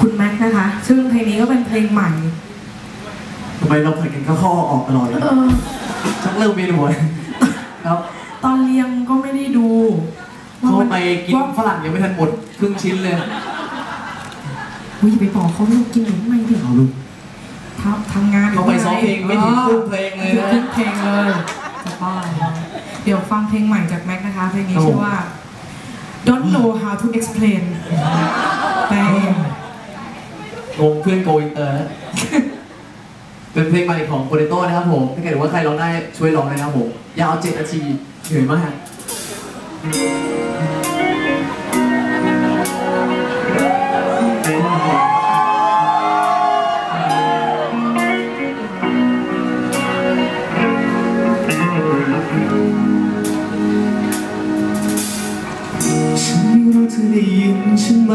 คุณแม็กซ์นะคะ ซึ่งเพลงนี้ก็เป็นเพลงใหม่ทำไมเราผัดกันเข้าเข้าออกตลอดเลยเออชักเริ่มเวียนหัวครับตอนเรียงก็ไม่ได้ดูว่าเขามันไปกินว่าฝรั่งยังไม่ทันหมดครึ่งชิ้นเลยอุ้ยอย่าไปบอกเขาลูกกินหรือไม่ดิเอาลูกทำทำงานเขาไปซ้อมเพลงไม่ถึงครึ่งเพลงเลยนะครึ่งเพลงเลยจะป้าเดี๋ยวฟังเพลงใหม่จากแม็กซ์นะคะเพลงนี้ครับผมชื่อว่า Don't know how to explain แปลเอ งงงเพื่อนโกอินเตอร์นะเป็นเพลงใหม่ของโปเตโต้นะครับผม ถ้าเกิดว่าใครร้องได้ช่วยร้องเลยนะครับผม ยาวเจ็ดนาทีเหนื่อยมากฉันไม่รู้เธอได้ยินฉันไหม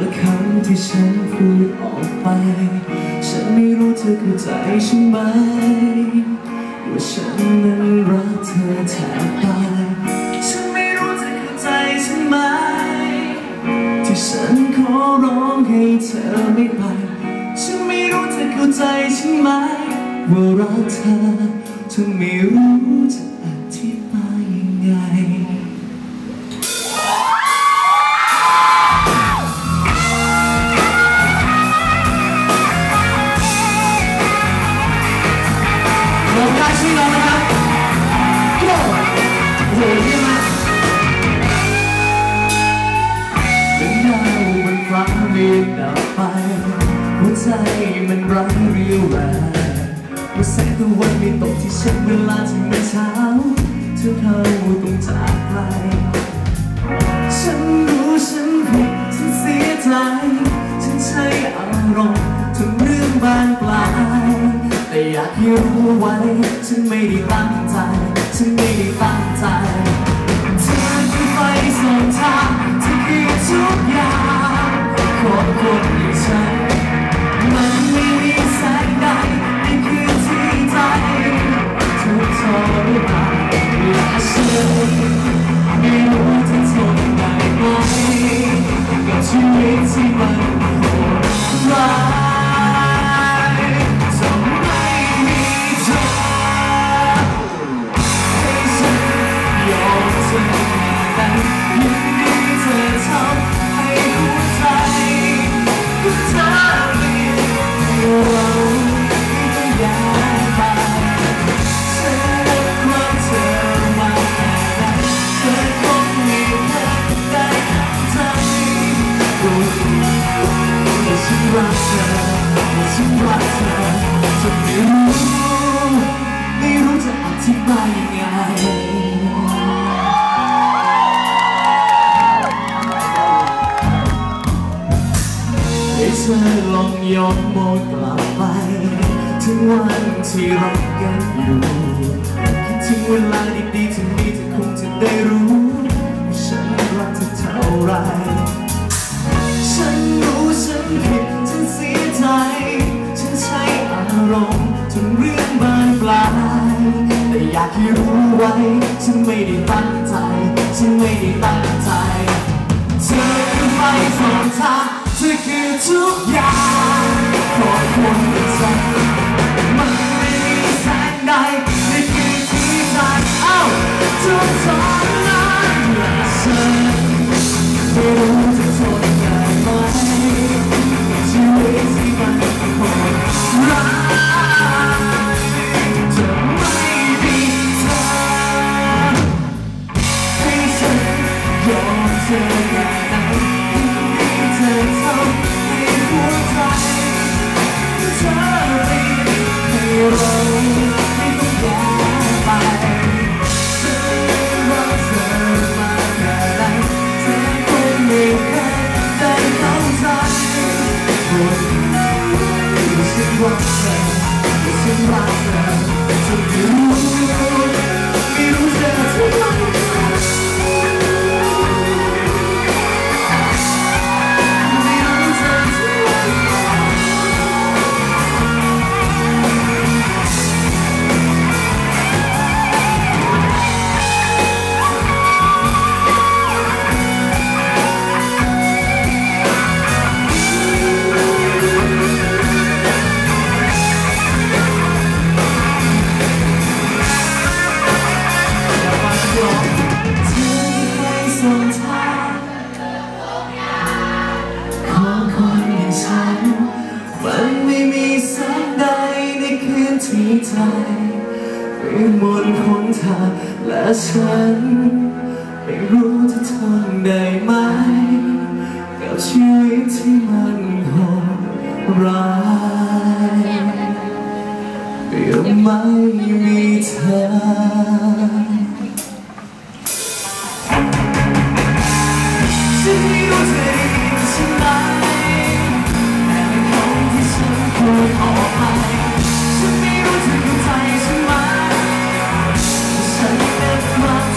ละคำที่ฉันพูดออกไป ฉันไม่รู้เธอเข้าใจฉันไหม ว่าฉันนั้นรักเธอแทบตายฉันไม่รู้เธอเข้าใจฉันไหม ที่ฉันขอร้องให้เธอไม่ไป ฉันไม่รู้เธอเข้าใจฉันไหม ว่ารักเธอเธอไม่รู้จะ เยี่ยมมากเป็นดาวบนฟ้าเรียบดับไป หัวใจมันรักเรียวแรงเมื่อแสงตะวันไม่ตกที่ฉันเวลาที่มันเช้าเธอเข้าต้องจากไป ฉันรู้ฉันผิดฉันเสียใจ ฉันใช้อารมณ์จนเรื่องบานปลาย แต่อยากให้รู้ไว้ ฉันไม่ได้ตั้งใจ ฉันไม่ได้ตั้งใจ จนไม่รู้ไม่รู้จะอธิบายยังไงให้เธอลองย้อนมองกลับไป ถึงวันที่รักกันอยู่คิดถึงเวลาดีๆที่มีเธอคงจะได้รู้ว่าฉันรักเธอเท่าไรากให้รู้ไว้ ฉันไม่ได้ตั้งใจ ฉันไม่ได้ตั้งใจ เธอคือไฟส่องทางเธอคือทุกอย่างของคนเป็นฉันมัน ฉัน ไม่รู้จะทนได้ไหมกับชีวิต